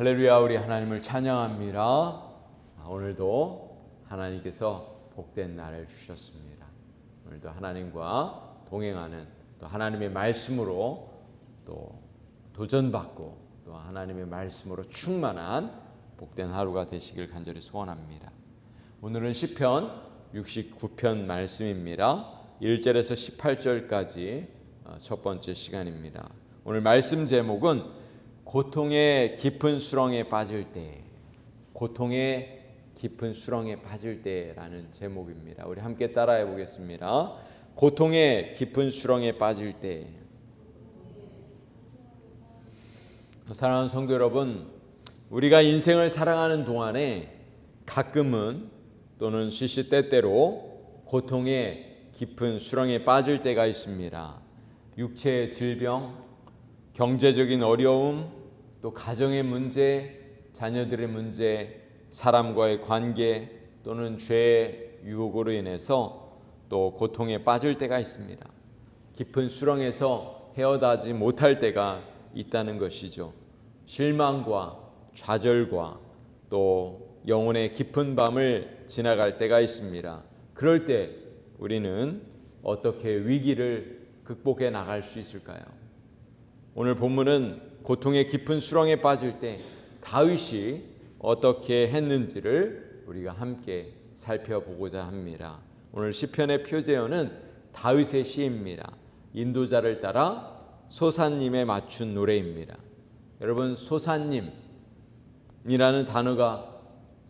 할렐루야 우리 하나님을 찬양합니다. 아, 오늘도 하나님께서 복된 날을 주셨습니다. 오늘도 하나님과 동행하는 또 하나님의 말씀으로 또 도전받고 또 하나님의 말씀으로 충만한 복된 하루가 되시길 간절히 소원합니다. 오늘은 시편 69편 말씀입니다. 1절에서 18절까지 어, 첫 번째 시간입니다. 오늘 말씀 제목은 고통의 깊은 수렁에 빠질 때, 고통의 깊은 수렁에 빠질 때라는 제목입니다. 우리 함께 따라해 보겠습니다. 고통의 깊은 수렁에 빠질 때. 사랑하는 성도 여러분, 우리가 인생을 살아가는 동안에 가끔은 또는 시시때때로 고통의 깊은 수렁에 빠질 때가 있습니다. 육체의 질병, 경제적인 어려움, 또 가정의 문제, 자녀들의 문제, 사람과의 관계 또는 죄의 유혹으로 인해서 또 고통에 빠질 때가 있습니다. 깊은 수렁에서 헤어나지 못할 때가 있다는 것이죠. 실망과 좌절과 또 영혼의 깊은 밤을 지나갈 때가 있습니다. 그럴 때 우리는 어떻게 위기를 극복해 나갈 수 있을까요? 오늘 본문은 고통의 깊은 수렁에 빠질 때 다윗이 어떻게 했는지를 우리가 함께 살펴보고자 합니다. 오늘 시편의 표제어는 다윗의 시입니다. 인도자를 따라 소사님에 맞춘 노래입니다. 여러분 소사님이라는 단어가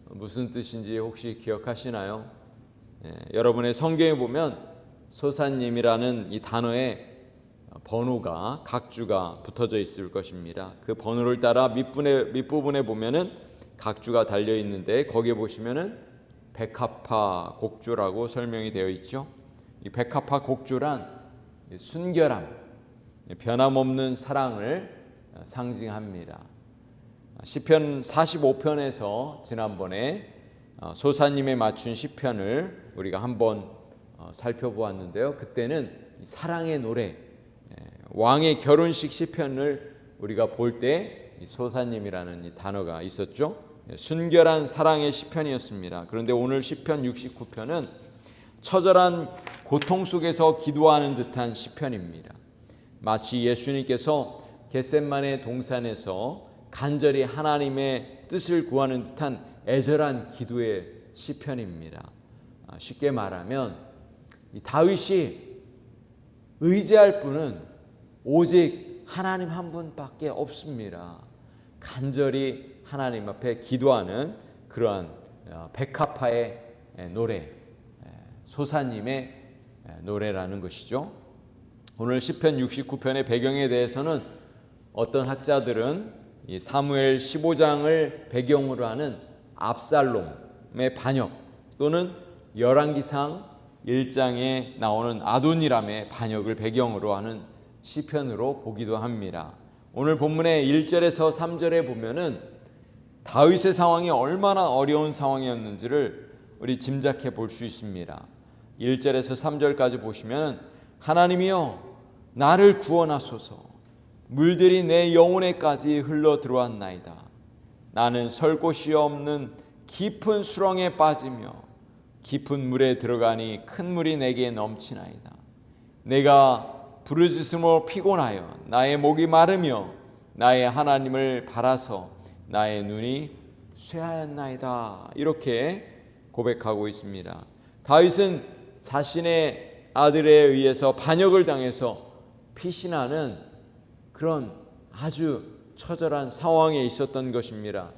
무슨 뜻인지 혹시 기억하시나요? 예, 여러분의 성경에 보면 소사님이라는 이 단어에 번호가 각 주가 붙어져 있을 것입니다. 그 번호를 따라 밑부분에 밑부분에 보면은 각 주가 달려 있는데 거기에 보시면은 백합화 곡조라고 설명이 되어 있죠. 이 백합화 곡조란 순결함, 변함없는 사랑을 상징합니다. 시편 45편에서 지난번에 소사님에 맞춘 시편을 우리가 한번 살펴보았는데요. 그때는 사랑의 노래 왕의 결혼식 시편을 우리가 볼 때 소사님이라는 이 단어가 있었죠. 예, 순결한 사랑의 시편이었습니다. 그런데 오늘 시편 69편은 처절한 고통 속에서 기도하는 듯한 시편입니다. 마치 예수님께서 겟셋만의 동산에서 간절히 하나님의 뜻을 구하는 듯한 애절한 기도의 시편입니다. 아, 쉽게 말하면 다윗이 의지할 분은 오직 하나님 한 분밖에 없습니다. 간절히 하나님 앞에 기도하는 그러한 어, 백합화의 노래, 소사님의 노래라는 것이죠. 오늘 시편 69편의 배경에 대해서는 어떤 학자들은 사무엘 15장을 배경으로 하는 압살롬의 반역 또는 열왕기상 1장에 나오는 아도니람의 반역을 배경으로 하는 시편으로 보기도 합니다. 오늘 본문의 1절에서 3절에 보면은 다윗의 상황이 얼마나 어려운 상황이었는지를 우리 짐작해 볼 수 있습니다. 1절에서 3절까지 보시면 하나님이여 나를 구원하소서 물들이 내 영혼에까지 흘러 들어왔나이다. 나는 설 곳이 없는 깊은 수렁에 빠지며 깊은 물에 들어가니 큰 물이 내게 넘치나이다. 내가 부르짖음으로 피곤하여 나의 목이 마르며 나의 하나님을 바라서 나의 눈이 쇠하였나이다. 이렇게 고백하고 있습니다. 다윗은 자신의 아들에 의해서 반역을 당해서 피신하는 그런 아주 처절한 상황에 있었던 것입니다.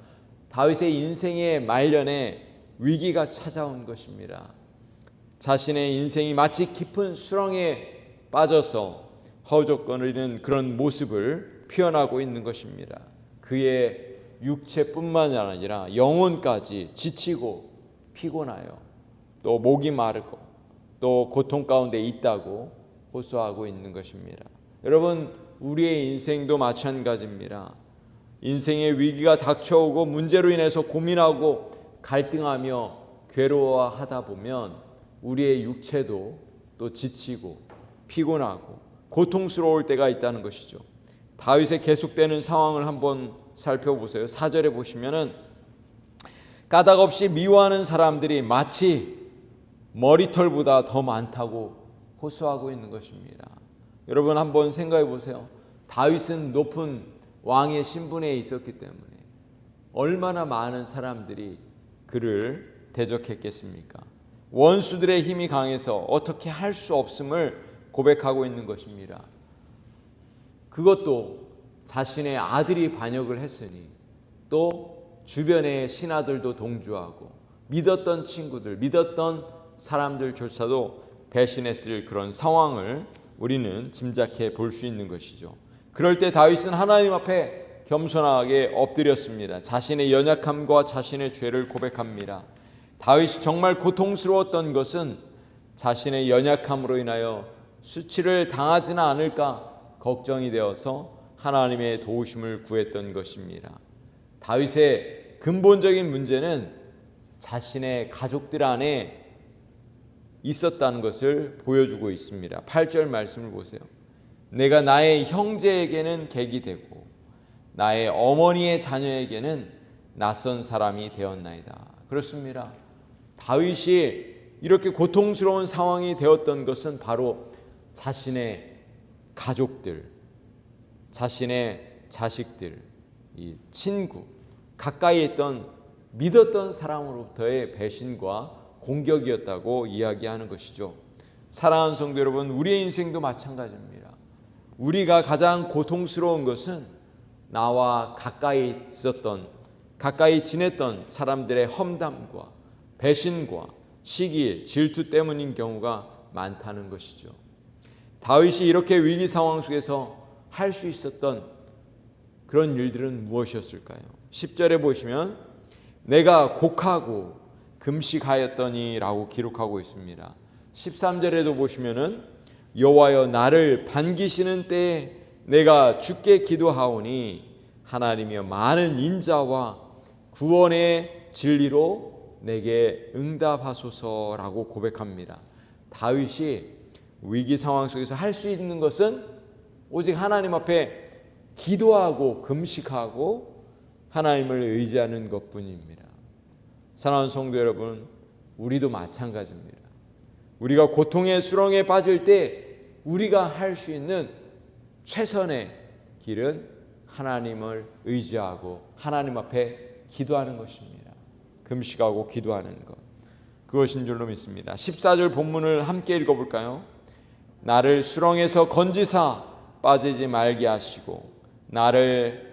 다윗의 인생의 말년에 위기가 찾아온 것입니다. 자신의 인생이 마치 깊은 수렁에 빠져서 허우적거리는 그런 모습을 표현하고 있는 것입니다. 그의 육체뿐만 아니라 영혼까지 지치고 피곤하여 또 목이 마르고 또 고통 가운데 있다고 호소하고 있는 것입니다. 여러분 우리의 인생도 마찬가지입니다. 인생의 위기가 닥쳐오고 문제로 인해서 고민하고 갈등하며 괴로워하다 보면 우리의 육체도 또 지치고 피곤하고 고통스러울 때가 있다는 것이죠. 다윗의 계속되는 상황을 한번 살펴보세요. 4절에 보시면은 까닭 없이 미워하는 사람들이 마치 머리털보다 더 많다고 호소하고 있는 것입니다. 여러분 한번 생각해 보세요. 다윗은 높은 왕의 신분에 있었기 때문에 얼마나 많은 사람들이 그를 대적했겠습니까? 원수들의 힘이 강해서 어떻게 할 수 없음을 고백하고 있는 것입니다. 그것도 자신의 아들이 반역을 했으니 또 주변의 신하들도 동조하고 믿었던 친구들, 믿었던 사람들조차도 배신했을 그런 상황을 우리는 짐작해 볼 수 있는 것이죠. 그럴 때 다윗은 하나님 앞에 겸손하게 엎드렸습니다. 자신의 연약함과 자신의 죄를 고백합니다. 다윗이 정말 고통스러웠던 것은 자신의 연약함으로 인하여 수치를 당하지는 않을까 걱정이 되어서 하나님의 도우심을 구했던 것입니다. 다윗의 근본적인 문제는 자신의 가족들 안에 있었다는 것을 보여주고 있습니다. 8절 말씀을 보세요. 내가 나의 형제에게는 객이 되고 나의 어머니의 자녀에게는 낯선 사람이 되었나이다. 그렇습니다. 다윗이 이렇게 고통스러운 상황이 되었던 것은 바로 자신의 가족들, 자신의 자식들, 이 친구, 가까이 있던 믿었던 사람으로부터의 배신과 공격이었다고 이야기하는 것이죠. 사랑하는 성도 여러분, 우리의 인생도 마찬가지입니다. 우리가 가장 고통스러운 것은 나와 가까이 있었던, 가까이 지냈던 사람들의 험담과 배신과 시기, 질투 때문인 경우가 많다는 것이죠. 다윗이 이렇게 위기 상황 속에서 할 수 있었던 그런 일들은 무엇이었을까요? 10절에 보시면 내가 곡하고 금식하였더니라고 기록하고 있습니다. 13절에도 보시면은 여호와여 나를 반기시는 때에 내가 주께 기도하오니 하나님이여 많은 인자와 구원의 진리로 내게 응답하소서라고 고백합니다. 다윗이 위기 상황 속에서 할 수 있는 것은 오직 하나님 앞에 기도하고 금식하고 하나님을 의지하는 것뿐입니다. 사랑하는 성도 여러분, 우리도 마찬가지입니다. 우리가 고통의 수렁에 빠질 때 우리가 할 수 있는 최선의 길은 하나님을 의지하고 하나님 앞에 기도하는 것입니다. 금식하고 기도하는 것. 그것인 줄로 믿습니다. 14절 본문을 함께 읽어볼까요? 나를 수렁에서 건지사 빠지지 말게 하시고 나를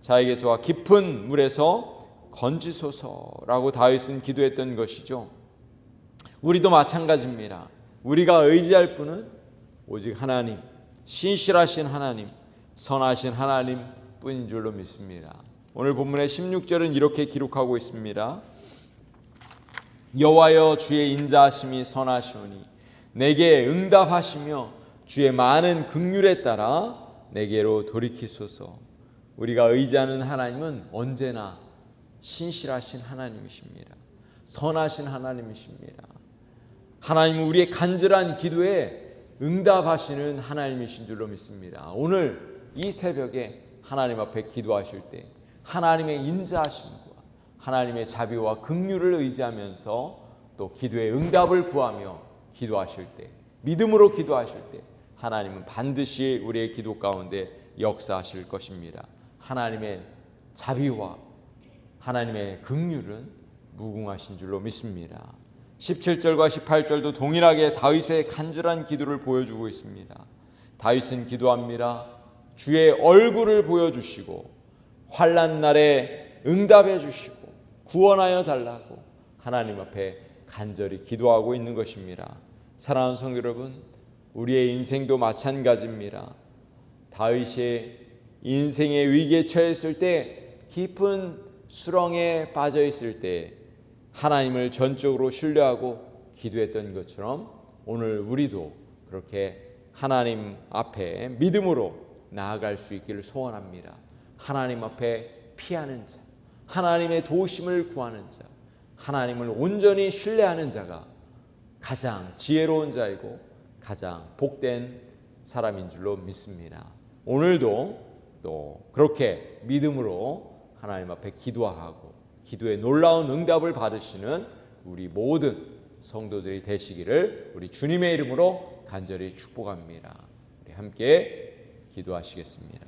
자에게서와 깊은 물에서 건지소서라고 다윗은 기도했던 것이죠. 우리도 마찬가지입니다. 우리가 의지할 분은 오직 하나님, 신실하신 하나님, 선하신 하나님 뿐인 줄로 믿습니다. 오늘 본문의 16절은 이렇게 기록하고 있습니다. 여호와여 주의 인자하심이 선하시오니 내게 응답하시며 주의 많은 긍휼에 따라 내게로 돌이키소서. 우리가 의지하는 하나님은 언제나 신실하신 하나님이십니다. 선하신 하나님이십니다. 하나님은 우리의 간절한 기도에 응답하시는 하나님이신 줄로 믿습니다. 오늘 이 새벽에 하나님 앞에 기도하실 때 하나님의 인자하심과 하나님의 자비와 긍휼을 의지하면서 또 기도의 응답을 구하며 기도하실 때 믿음으로 기도하실 때 하나님은 반드시 우리의 기도 가운데 역사하실 것입니다. 하나님의 자비와 하나님의 긍휼은 무궁하신 줄로 믿습니다. 17절과 18절도 동일하게 다윗의 간절한 기도를 보여주고 있습니다. 다윗은 기도합니다. 주의 얼굴을 보여주시고 환란 날에 응답해 주시고 구원하여 달라고 하나님 앞에 간절히 기도하고 있는 것입니다. 사랑하는 성도 여러분, 우리의 인생도 마찬가지입니다. 다윗의 인생의 위기에 처했을 때 깊은 수렁에 빠져 있을 때 하나님을 전적으로 신뢰하고 기도했던 것처럼 오늘 우리도 그렇게 하나님 앞에 믿음으로 나아갈 수 있기를 소원합니다. 하나님 앞에 피하는 자, 하나님의 도우심을 구하는 자, 하나님을 온전히 신뢰하는 자가 가장 지혜로운 자이고 가장 복된 사람인 줄로 믿습니다. 오늘도 또 그렇게 믿음으로 하나님 앞에 기도하고 기도의 놀라운 응답을 받으시는 우리 모든 성도들이 되시기를 우리 주님의 이름으로 간절히 축복합니다. 우리 함께 기도하시겠습니다.